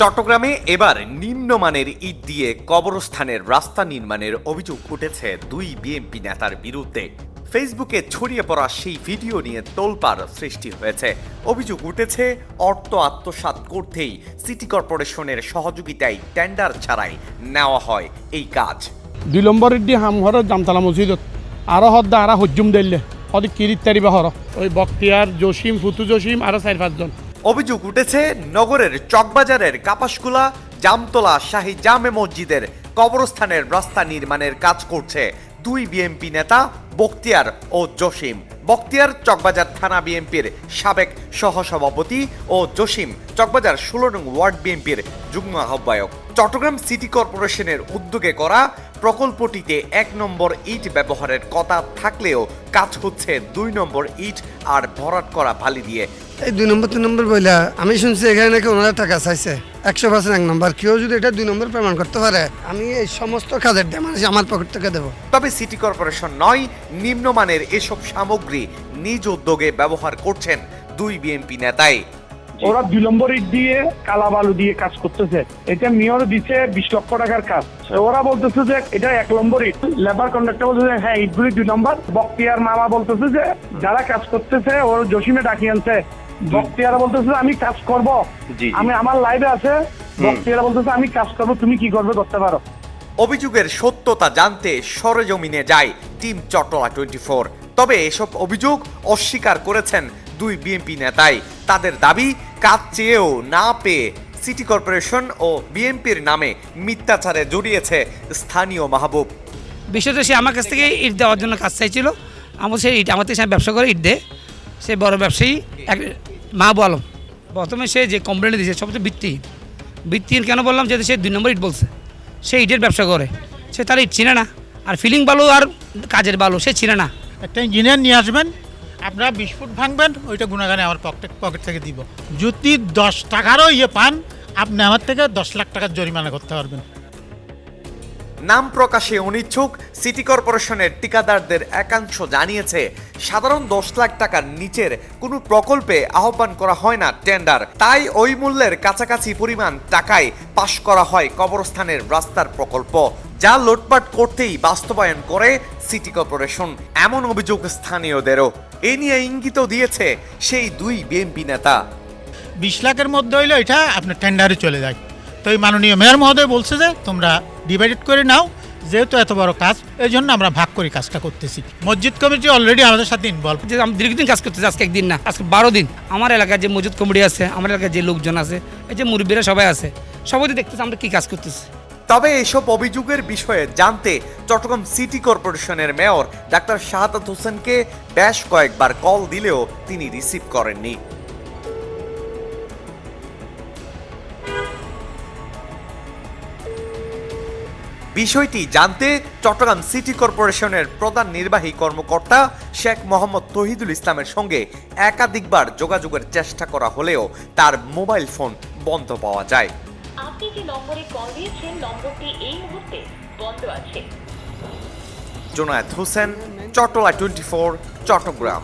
চট্টগ্রামে এবার নিম্নমানের ইট দিয়ে কবরস্থানের রাস্তা নির্মাণের অভিযোগ উঠেছে দুই বিএনপি নেতার বিরুদ্ধে। ফেসবুকে ছড়িয়ে পড়া সেই ভিডিও নিয়ে তোলপাড় সৃষ্টি হয়েছে। অভিযোগ উঠেছে অর্থ আত্মসাৎ করতেই সিটি কর্পোরেশনের সহযোগিতায় টেন্ডার ছাড়াই নেওয়া হয় এই কাজ। দুই নম্বরের দি হাম হর জামতলা মসজিদত। আরও হদ্দা আরা হজ্জুম দিল্লে হদি কিরিত তারিবা হর। ওই বক্তিয়ার জসিম ফুতু জসিম আরও চার পাঁচজন। অভিযোগ উঠেছে, নগরের চকবাজারের কাপাসকুলা, জামতলা শাহী জামে মসজিদের কবরস্থানের রাস্তা নির্মাণের কাজ করছে দুই বিএনপি নেতা বক্তিয়ার ও জসিম। বক্তিয়ার চকবাজার থানা বিএনপির সাবেক সহসভাপতি ও জসিম চকবাজার ষোলো নং ওয়ার্ড বিএনপির যুগ্ম আহ্বায়ক। চট্টগ্রাম সিটি কর্পোরেশনের উদ্যোগে করা প্রকল্পটিতে এক নম্বর ইট ব্যবহারের কথা থাকলেও কাজ হচ্ছে দুই নম্বর ইট আর ভরাট করা বালি দিয়ে। এই দুই নম্বর তিন নম্বর বইলা আমি শুনছি এখানে নাকি ওনারা টাকা চাইছে। একশো পার্সেন্ট এক নম্বর। কেউ যদি এটা দুই নম্বর প্রমাণ করতে পারে আমি এই সমস্ত কাজের ড্যামারেজ আমার পকেট থেকে দেবো। তবে সিটি কর্পোরেশন নয় নিম্নমানের এসব সামগ্রী নিজ উদ্যোগে ব্যবহার করছেন দুই বিএনপি নেতাই। ওরা দুই নম্বর ইট দিয়ে কালা বালু দিয়ে কাজ করতেছে। এটা মেয়র দিচ্ছে বিশ লক্ষ টাকার কাজ। ওরা বলতেছে যে এটা এক নম্বর ইট লেবার কন্ট্রাক্টর বলতেছে হ্যাঁ ইটগুলি দুই নম্বর। বক্তিয়ার মামা বলতেছে যে যারা কাজ করতেছে ওর জসিমে ডাকি আনছে। বক্তিয়ার বলতেছে আমি কাজ করব। আমি আমার লাইভে আছে। বক্তিয়ার বলতেছে আমি কাজ করব তুমি কি করবে করতে পারো? অভিযোগের সত্যতা জানতে সরেজমিনে যায় টিম চট্টলা টোয়েন্টি ফোর। তবে এসব অভিযোগ অস্বীকার করেছেন দুই বিএনপি নেতাই। তাদের দাবি কাজ চেয়েও না পেয়ে সিটি কর্পোরেশন ও বিএনপির নামে মিথ্যাচারে জড়িয়েছে স্থানীয় মাহবুব। বিষয়টা সে আমার কাছ থেকে ইট দেওয়ার জন্য কাজ চাইছিল। আমার সে ইট আমার থেকে ব্যবসা করে ইট দেয়। সে বড় ব্যবসায়ী। মাহবু আলম প্রথমে সে যে কমপ্লেন দিয়েছে সবচেয়ে ভিত্তিহীন ভিত্তিহীন কেন বললাম? যে সে দুই নম্বর ইট বলছে। সে ইটের ব্যবসা করে। সে তার ইট চিনে না। আর ফিলিং বালু আর কাজের বালু সে চিনে না। একটা ইঞ্জিনিয়ার নিয়ে আসবেন, আপনারা বিশ ফুট ভাঙবেন, ওইটা গুণাগানে আমার পকেট পকেট থেকে দিব। যদি দশ টাকারও ইয়ে পান, আপনি আমার থেকে দশ লাখ টাকার জরিমানা করতে পারবেন। নাম প্রকাশে অনিচ্ছুক সিটি কর্পোরেশনের ঠিকাদারদের একাংশ জানিয়েছে, সাধারণ দশ লাখ টাকার নিচের কোনো প্রকল্পে আহ্বান করা হয় না টেন্ডার। তাই ওই মূল্যের কাছাকাছি পরিমাণ টাকায় পাশ করা হয় কবরস্থানের রাস্তার প্রকল্প, যা লুটপাট করতেই বাস্তবায়ন করে সিটি কর্পোরেশন, এমন অভিযোগ স্থানীয়দেরও। এ নিয়ে ইঙ্গিতও দিয়েছে সেই দুই বিএনপি নেতা। বিশ লাখের মধ্যে হইলে এটা আপনার টেন্ডারে চলে যায়। তো এই মাননীয় মেয়র মহোদয় বলছে যে তোমরা ডিভাইডেড করে নাও যেহেতু এত বড় কাজ এই জন্য আমরা ভাগ করে কাজটা করতেছি। মসজিদ কমিটি অলরেডি আমাদের সাথে ইনভলভ যে আমি দীর্ঘদিন কাজ করতেছি আজকে একদিন না আজকে বারো দিন। আমার এলাকায় যে মজুদ কমিটি আছে আমার এলাকায় যে লোকজন আছে এই যে মুরব্বীরা সবাই আছে সবাই দেখতেছে আমরা কী কাজ করতেছি। তবে এসব অভিযোগের বিষয়ে জানতে চট্টগ্রাম সিটি কর্পোরেশনের মেয়র ডাক্তার শাহাদাত হোসেনকে বেশ কয়েকবার কল দিলেও তিনি রিসিভ করেননি। বিষয়টি জানতে চট্টগ্রাম সিটি কর্পোরেশনের প্রধান নির্বাহী কর্মকর্তা শেখ মোহাম্মদ তহিদুল ইসলামের সঙ্গে একাধিকবার যোগাযোগের চেষ্টা করা হলেও তার মোবাইল ফোন বন্ধ পাওয়া যায়। আপনি যে নম্বরে কল দিয়েছেন নম্বরটি এই মুহূর্তে বন্ধ আছে। Jonayet Hossain Chattala twenty four Chattogram.